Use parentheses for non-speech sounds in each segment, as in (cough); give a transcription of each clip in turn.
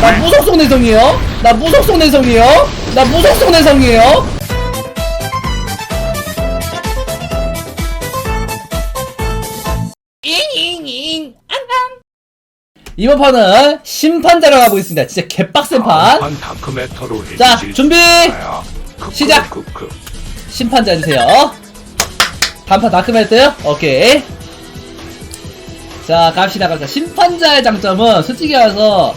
나 무속속 내성이에요 나 무속속 내성이에요 나 무속속 내성이에요 잉잉잉 안녕 이번 판은 심판자로 가고 있습니다 진짜 개빡센 판판 다크메터로 자, 해주실 준비! 크크, 시작! 크크. 심판자 해주세요. 단판 다크매트 오케이. 자 갑시다 갑시다. 심판자의 장점은 솔직히 말해서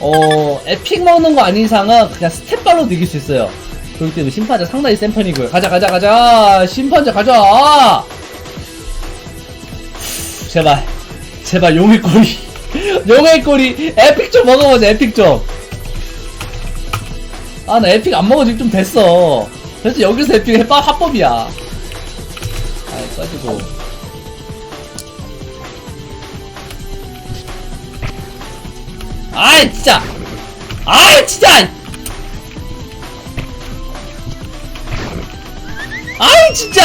어 에픽 먹는 거 아닌 이상은 그냥 스텝발로 이길 수 있어요. 그렇기 때문에 심판자 상당히 센 편이고요. 가자 가자 가자. 심판자 가자. 제발 제발 용의 꼬리 (laughs) 용의 꼬리 에픽 좀 먹어보자 에픽 좀. 아 나 에픽 안 먹어 지금 좀 됐어 그래서 여기서 에픽 해봐 합법이야 아 가지고 아이 진짜. 아이 진짜. 아이 진짜.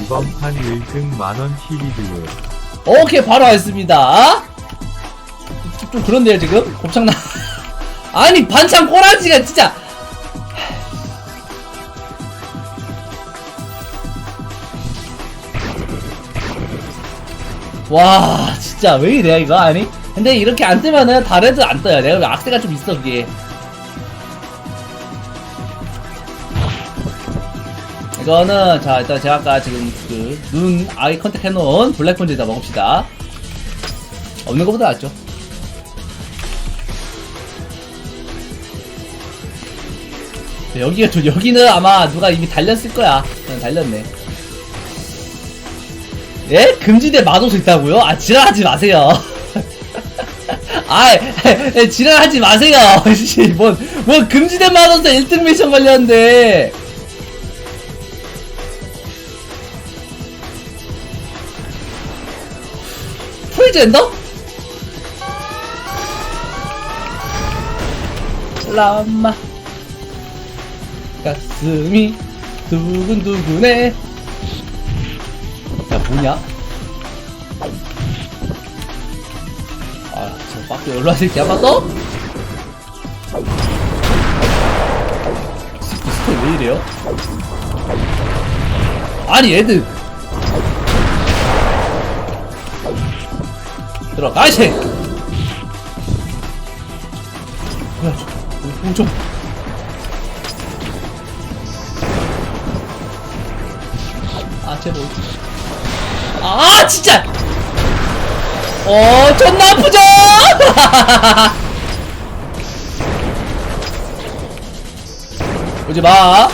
이번 판 1등 만원 TV드요. 오케이 바로 하겠습니다. 좀, 좀 그런데요 지금? 곱창나. (laughs) 아니 반찬 꼬라지가 진짜. 와 진짜 왜 이래 이거? 아니 근데 이렇게 안 뜨면은 다른 애들 안 떠요. 내가 악세가 좀 있어 그게. 이거는 자 일단 제가 아까 지금 그 눈 아이 컨택 해놓은 블랙폰즈에다 먹읍시다. 없는 것보다 낫죠. 네, 여기가 좀 여기는 아마 누가 이미 달렸을 거야. 그냥 달렸네. 예? 금지대 마도수 있다고요? 아 지랄하지 마세요 (laughs) 아 (laughs) 지랄하지 마세요. (laughs) 씨, 뭔, 뭔 금지대 마도수 1등 미션 걸렸는데. 프리젠더? 람마. 가슴이 두근두근해. 야 뭐냐? 아저 밖에 새끼 한번 더? 스토왜 이래요? 아니 애들 들어가 이새 뭐야 저 좀. 아 제발 아 진짜 어 존나 아프죠 (laughs) 오지마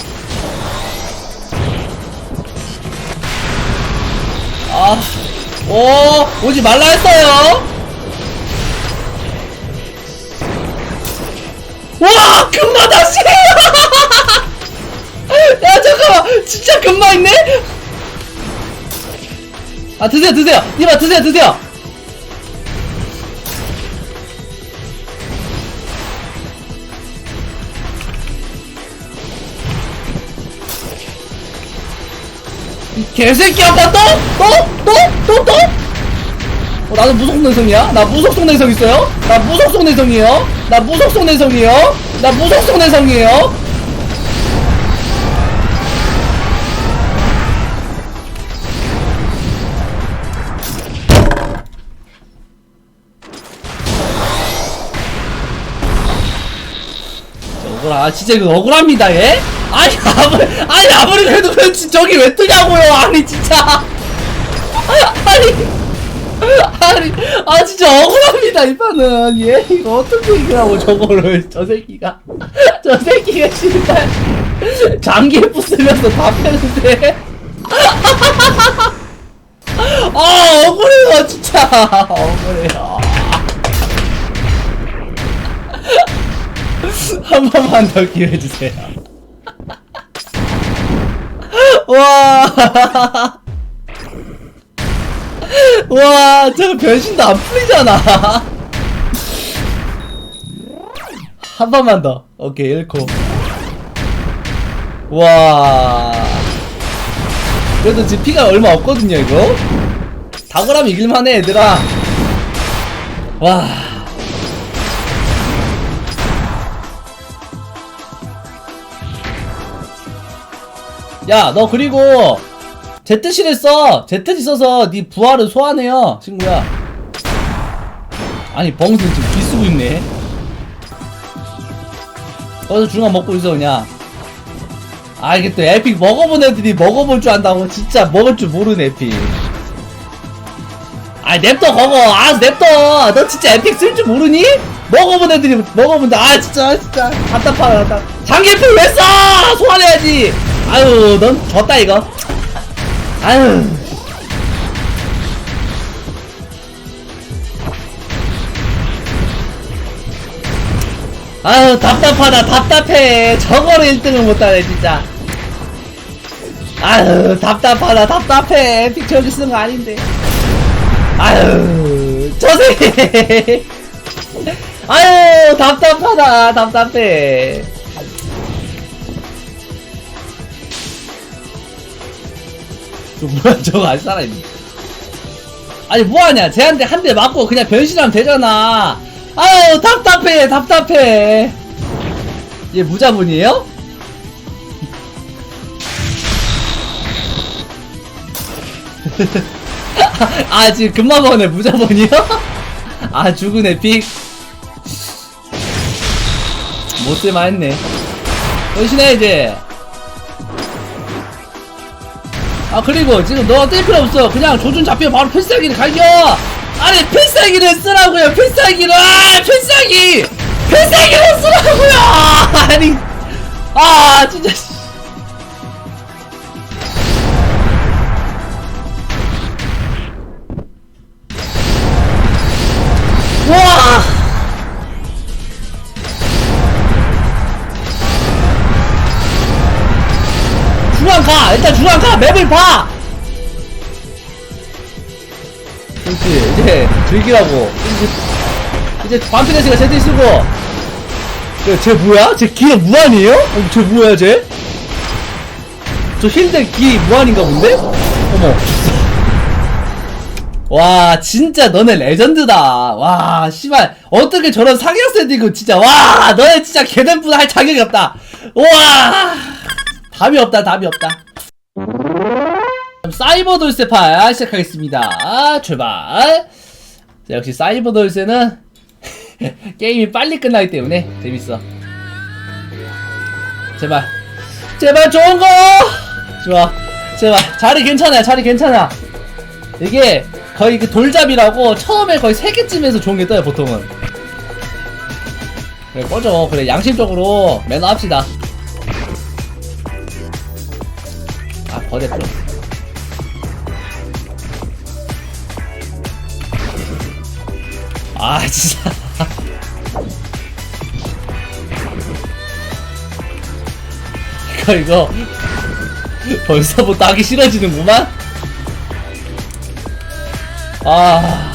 아, 오, 오지 말라 했어요. 와, 금마다 씨. (laughs) 야, 잠깐만, 진짜 금마 있네. 아, 드세요, 드세요. 이봐, 드세요, 드세요. 개새끼 아빠 또? 또? 또? 또? 또? 어, 나도 무속속 내성이야? 나 무속 속 내성 있어요? 나 무속 속 내성이에요? 나 무속 속 내성이에요? 나 무속 속 내성이에요? 억울하, 아, 진짜 이거 억울합니다, 얘? 아니, 아무리, 아니, 아무리 그래도 왜 지- 저기 왜 뜨냐고요, 아니, 진짜. 아니, 아니, 아, 진짜 억울합니다, 이 판은. 얘, 이거 어떻게 이기라고, 저거를, 저 새끼가. (laughs) 저 새끼가, 씨발. 장기에 부수면서 다 패는데. (laughs) 아, 억울해요, 진짜. 억울해요. (laughs) 한 번만 더 기회 주세요. 와. (laughs) 와, 저 변신도 안 풀리잖아. (laughs) 한 번만 더. 오케이, 1코. 와. 그래도 지금 피가 얼마 없거든요, 이거. 다그라면 이길만 해, 얘들아. 와. 야 너 그리고 Z실을 써 Z실 써서 네 부하를 소환해요 친구야. 아니 벙슨 지금 비 쓰고 있네. 거기서 중간 먹고 있어 그냥. 아 이게 또 에픽 먹어본 애들이 먹어볼 줄 안다고 진짜 먹을 줄 모르는 에픽. 아 냅둬 거거. 아 냅둬. 너 진짜 에픽 쓸 줄 모르니? 먹어본 애들이 먹어본다. 아 진짜 진짜. 답답하다 답답. 장기풀 왜 써! 소환해야지 아유 넌 졌다 이거. 아유. 아유 답답하다 답답해. 저거를 1등을 못하네 진짜. 아유 답답하다 답답해. 픽 저기 쓰는 거 아닌데. 아유 저세. (laughs) 아유 답답하다 답답해 저 뭐야 (laughs) 저거 아직 살아있네. 아니 뭐하냐? 쟤한테 한 대 맞고 그냥 변신하면 되잖아. 아유 답답해 답답해. 얘 무자분이에요? (laughs) 아 지금 먹네 무자본이요? (laughs) 아 죽은 에픽? 못쓸만 했네. 변신해 이제 아 그리고 지금 너가 뗄 필요 없어. 그냥 조준 잡히면 바로 필살기를 갈겨. 아니 필살기를 쓰라고요. 필살기를. 아 필살기! 필살기를 쓰라고요! (laughs) 아니 아 진짜 일단 중앙 가 맵을 봐! 그렇지. 이제 즐기라고. 이제, 반피네스가 제대로 쓰고. 야, 쟤 뭐야? 쟤 기력 무한이에요? 어, 쟤 뭐야 쟤? 저 힐들 기 무한인가 본데? 어머. 와 진짜 너네 레전드다. 와 씨발. 어떻게 저런 사기력 세팅고 진짜. 와 너네 진짜 개댄분 할 자격이 없다. 와. 답이 없다 답이 없다 사이버 돌쇠파 시작하겠습니다. 아, 출발. 자, 역시 사이버 돌쇠는 (laughs) 게임이 빨리 끝나기 때문에 재밌어. 제발. 제발 좋은 거! 좋아. 제발. 자리 괜찮아요 자리 괜찮아. 이게 거의 그 돌잡이라고 처음에 거의 세 개쯤에서 좋은 게 떠요 보통은. 그래 꺼져. 그래 양심적으로 매너 합시다. 아필 아 진짜. 이거 이거. 벌써부터 하기 싫어지는구만? 아.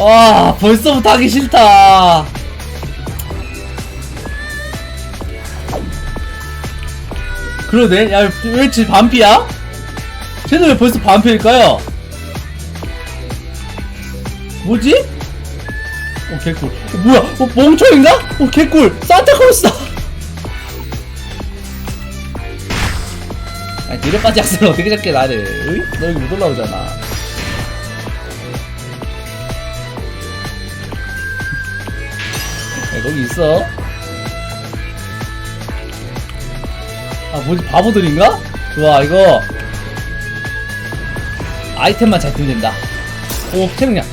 아, 벌써부터 하기 싫다. 그러네. 야, 왜 지 반피야? 쟤는 왜 벌써 반피일까요? 뭐지? 어, 개꿀. 어, 뭐야? 어, 멍청인가? 어, 개꿀. 산타클로스다. 아니, 뒤로까지 학생을 어떻게 잡게, 나를. 으이? 너 여기 못 올라오잖아. 야, 거기 있어. 아, 뭐지, 바보들인가? 좋아, 이거. 아이템만 잘 뜨면 된다. 오, 체력량.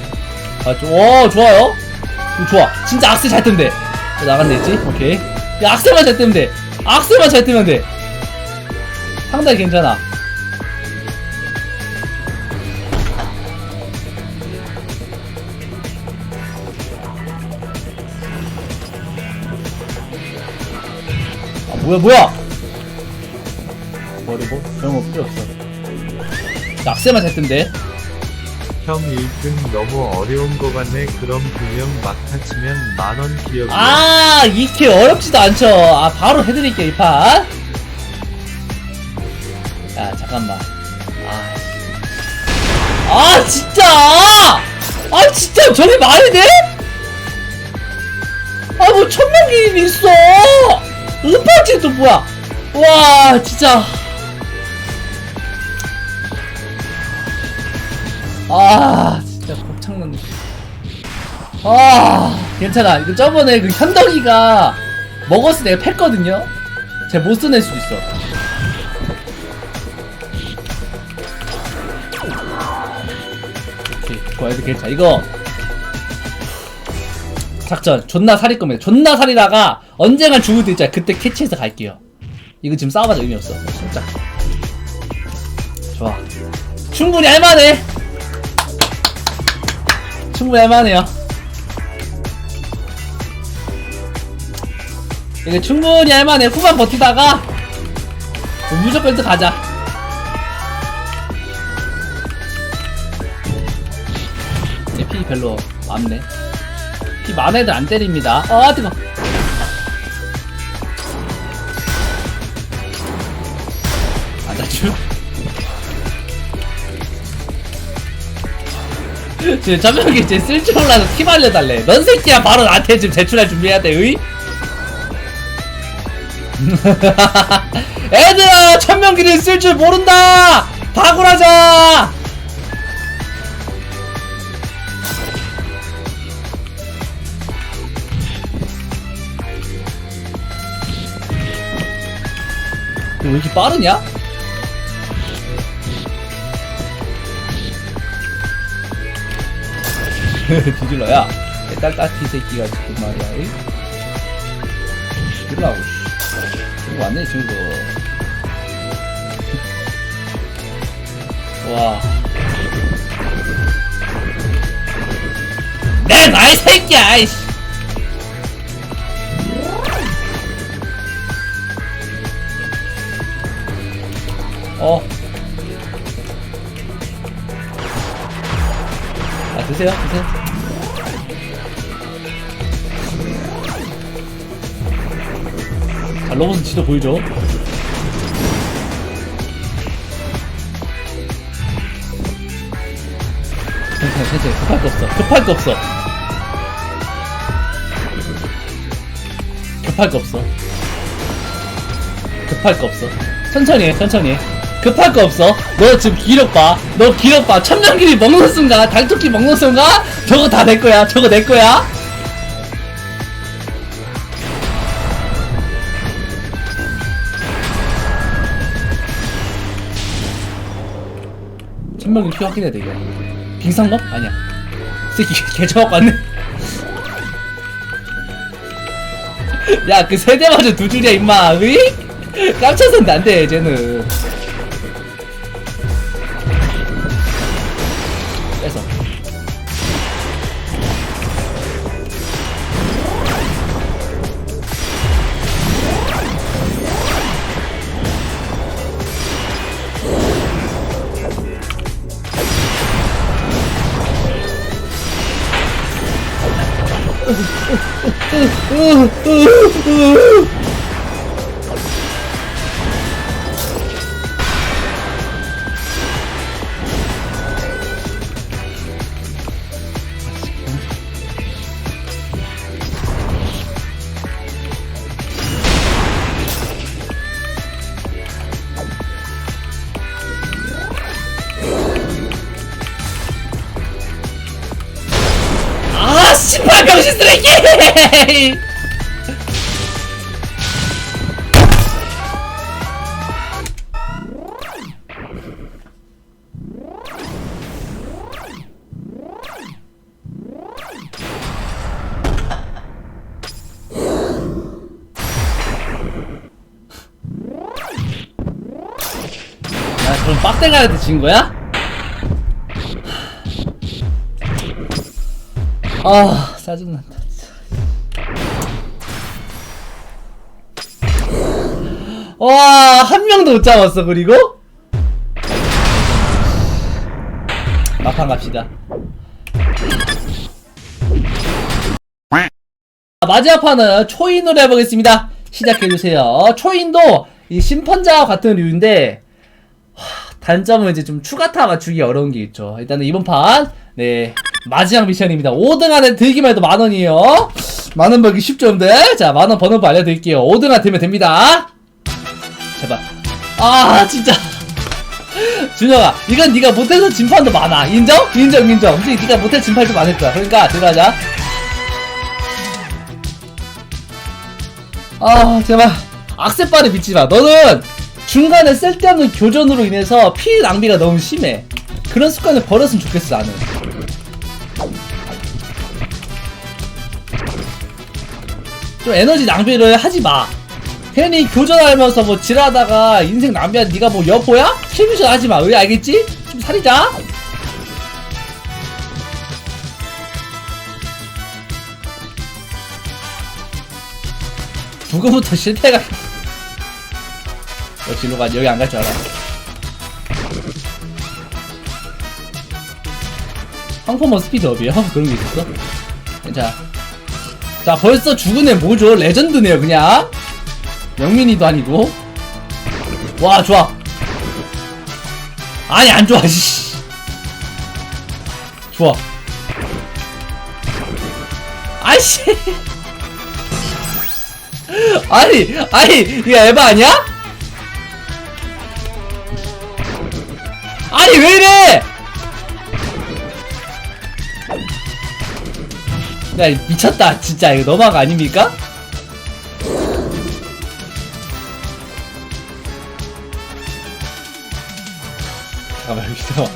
아, 조, 오, 좋아요. 오, 좋아. 진짜 악셀 잘 뜨면 돼. 어, 나간다 했지? 오케이. 야, 악셀만 잘 뜨면 돼. 악셀만 잘 뜨면 돼. 상당히 괜찮아. 아, 뭐야, 뭐야! 버리고, 그런 거 필요 없어. 야, 악셀만 잘 뜬대. 형 1등 너무 어려운 거 같네. 그럼 두명 막타 치면 만원 기억이. 아, 이렇게 어렵지도 않죠. 아, 바로 해드릴게요, 이 판. 야, 잠깐만. 아, 씨. 아, 진짜! 아 진짜 저게 말이 돼? 아 뭐 천명기님 있어 또 뭐야 와 진짜 아 진짜 곱창난 아 괜찮아. 이거 저번에 그 현덕이가 먹었을 때 내가 팼거든요? 제가 못 써낼 수 있어. 오케이 좋아 괜찮아. 이거. 작전. 존나 살릴 겁니다. 존나 살리다가 언젠간 죽을 때 있잖아. 그때 캐치해서 갈게요. 이거 지금 싸워봐도 의미 없어. 진짜. 좋아. 충분히 할만해 충분히 할만해요. 이게 충분히 할만해. 후반 버티다가 무조건 1등 가자. 이제 피 별로 많네. 피 많은 애들 안 때립니다. 아 뜨거 지금 저명이 이제 쓸 줄 몰라서 티 말려달래 넌 새끼야 바로 나한테 지금 제출할 준비해야 돼 의? (laughs) 애들아 천명기를 쓸 줄 모른다 다굴하자 왜 이렇게 빠르냐? 뒤질러 야 딸딱히 새끼가 지금 말이야 이? 뒤질라고 씨. 친구 왔네 친구 (laughs) 와. 내 나이 새끼야 아이씨 어. 드세요, 드세요. 자, 로봇은 지도 보이죠? 괜찮아, 괜찮아. 급할 거 없어. 급할 거 없어. 급할 거 없어. 급할 거 없어. 천천히 해, 천천히 해. 급할 거 없어. 너 지금 기력 봐. 너 기력 봐. 천명길이 먹는 순간, 달토끼 먹는 순간, 저거 다 내 거야. 저거 내 거야. 천명길 피 확인해야 돼, 이거. 빙상검? 아니야. 이 새끼 (laughs) 개처먹 왔네. (laughs) 야, 그 세대 맞아 두 줄이야, 임마. 으이? 깜쳐선데 안 돼, 쟤는. Uh, uh, uh. 아, 씨발 병신 쓰레기! 야, 그럼 빡대가한테 진 거야? 아 짜증난다. 와한 명도 못 잡았어 그리고? 막판 갑시다. 아, 마지막 판은 초인으로 해보겠습니다. 시작해주세요. 초인도 이 심판자와 같은 류인데 하, 단점은 이제 좀 추가타 맞추기 어려운 게 있죠. 일단은 이번 판 네 마지막 미션입니다. 5등 안에 들기만 해도 만원이에요. 만원 벌기 쉽죠 여러분들? 자 만원 법 알려드릴게요. 5등 안에 들면 됩니다. 제발. 아 진짜. (laughs) 준영아 이건 네가 못해서 진판도 많아. 인정? 인정 인정. 솔직히 네가 못해서 진판도 많을 거야. 그러니까 들어가자. 아 제발. 악세발에 믿지 마. 너는 중간에 쓸데없는 교전으로 인해서 피 낭비가 너무 심해. 그런 습관을 버렸으면 좋겠어 나는 좀 에너지 낭비를 하지 마 괜히 교전하면서 뭐 지랄하다가 인생 낭비한 네가 뭐 여포야? 실미션 하지 마 왜 알겠지? 좀 살리자 누구부터 실패가 (laughs) 너 뒤로 가 여기 안 갈 줄 알아 황포머 스피드업이요? (laughs) 그런 게 있었어? 자, 자 벌써 죽은 애 뭐죠? 레전드네요 그냥. 영민이도 아니고. 와 좋아. 아니 안 좋아 씨. 좋아. 아이씨. (laughs) 아니 아니 이거 에바 아니야? 아니 왜 이래 야 미쳤다. 진짜 이거 너무한 아닙니까? 잠깐만 여기서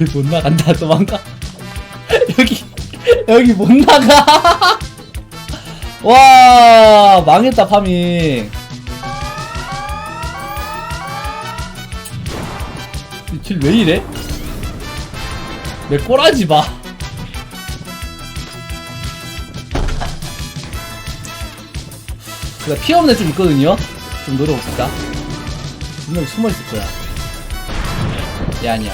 여기 못 나간다. 도망가. (laughs) 여기 여기 못 나가. (laughs) 와 망했다 파밍. 딜왜 이래? 내 꼬라지 마 그래 피 없는 애좀 있거든요. 좀 노려봅시다. 분명히 숨어 있을 거야. 얘 아니야.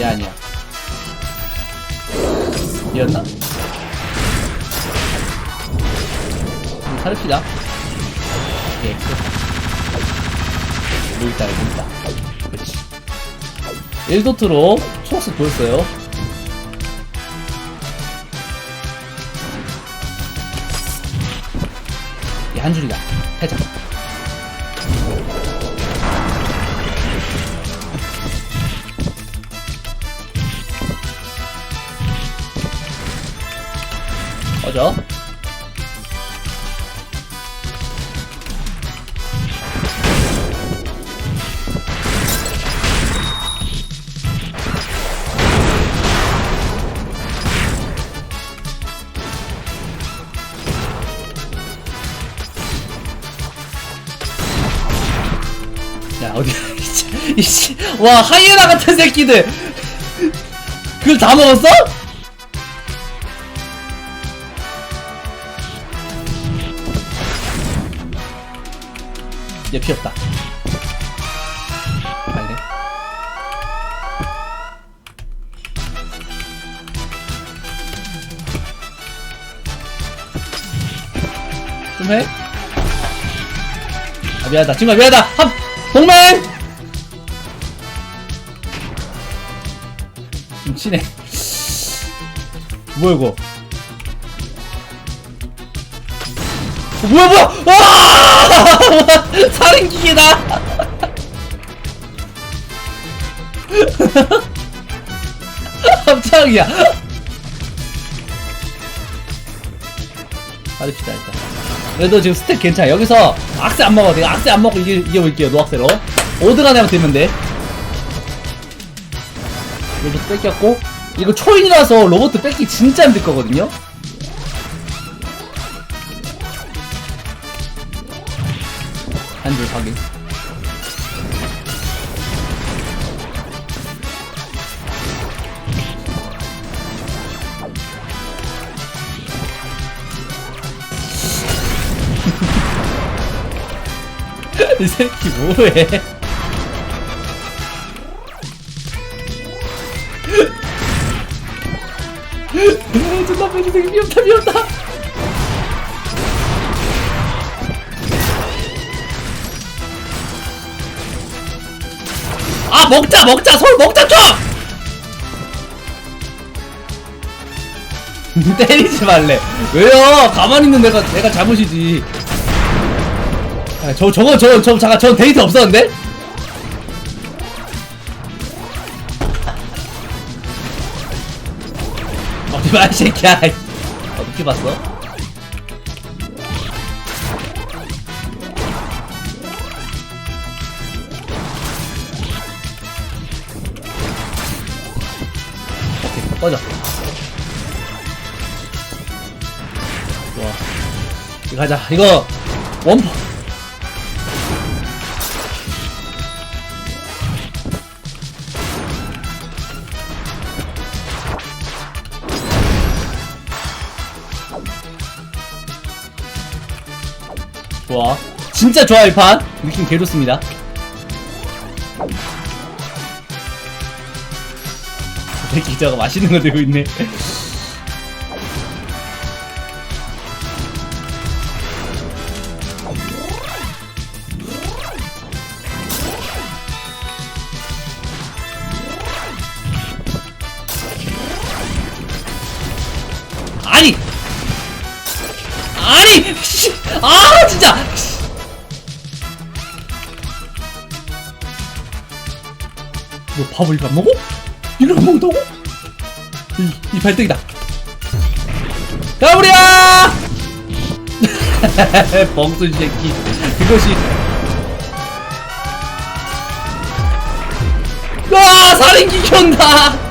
얘 아니야. 얘였나? 좀 살립시다. 오케이 끝. 여기 있다 여기 있다. 그렇지. 1도트로 초록색 보였어요 줄이다. 해자 꺼져 이씨, 와 하이에나 같은 새끼들. 그걸 다 먹었어? 얘 피었다. 갈래? 좀 해? 아 미안하다. 친구야 미안하다. 합 동맹 좀 치네. 뭐야 이거? 어, 뭐야 뭐야? 와! (laughs) 살인기계다! (laughs) 깜짝이야. 받읍시다 일단. 그래도 지금 스택 괜찮아. 여기서 악세 안 먹어 내가 악세 안 먹고 이겨, 이겨볼게요 노악세로. 5등 안에 하면 되면 돼 로봇 뺏겼고 이거 초인이라서 로봇 뺏기 진짜 힘들 거거든요? 한 줄 확인. (laughs) 이 새끼 뭐해 미없다 미없다. 아 먹자 먹자 서울 먹자 좀 (laughs) 때리지 말래. 왜요? 가만히 있는 내가 내가 잘못이지. 아, 저 저거 저거 저 잠깐 전 데이트 없었는데? (laughs) 어디 봐, 이 새끼야. 어떻게 봤어? 오케이, 꺼져. 좋아. 가자. 이거, 원포. 좋아. 진짜 좋아, 이 판. 느낌 개 좋습니다. (laughs) 저거 맛있는 거 들고 있네. 밥을 이거 안 먹어? 이걸 안 먹는다고? 이, 이 발등이다. 가브리야! 멍순 (laughs) 새끼. 그것이. 와, 살인기 켠다!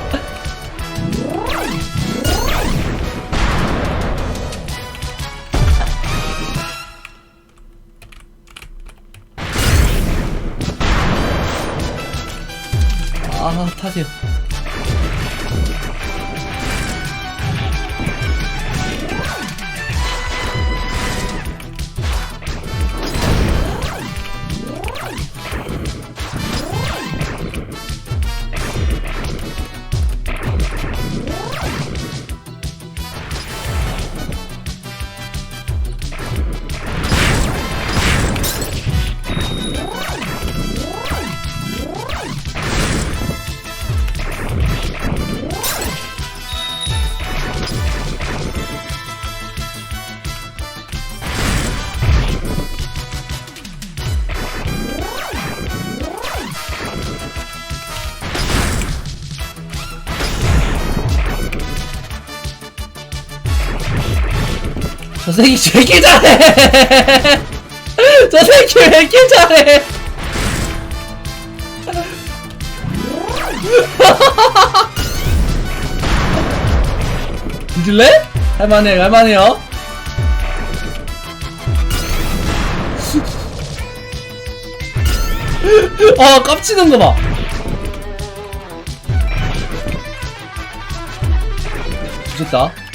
아, 타세요. 새끼 왜 이렇게 잘해? 저 새끼 왜 이렇게 잘해? 뒤질래? 할만해, 할만해요. 어, (laughs) 깝치는 거 봐. 미쳤다.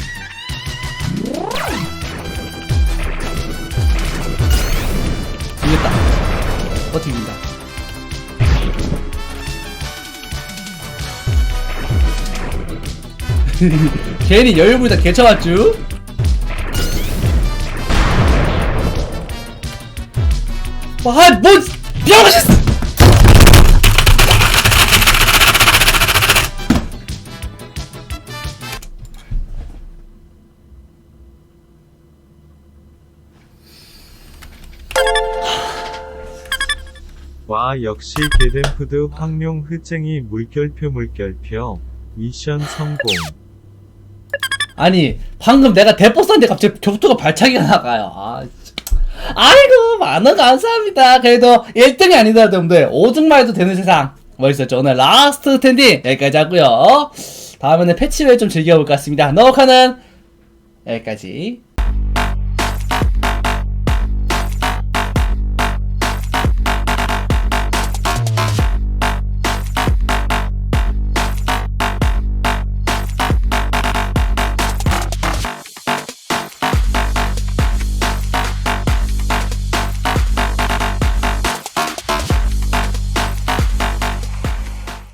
버팁니다. (laughs) 괜히 여유 부리다 개쳐맞쥬? 와, 뭐, 병신! 와 역시 게덴푸드 황룡 흐쟁이 물결표 물결표 미션 성공 아니, 방금 내가 대포스한테 갑자기 격투가 발차기가 나가요. 아. 아이고, 만원 감사합니다. 그래도 1등이 아니더라도 여러분들 5등만 해도 되는 세상. 멋있었죠. 오늘 라스트 스탠딩 여기까지 하고요. 다음에는 패치를 좀 즐겨볼 것 같습니다. 너카는 여기까지.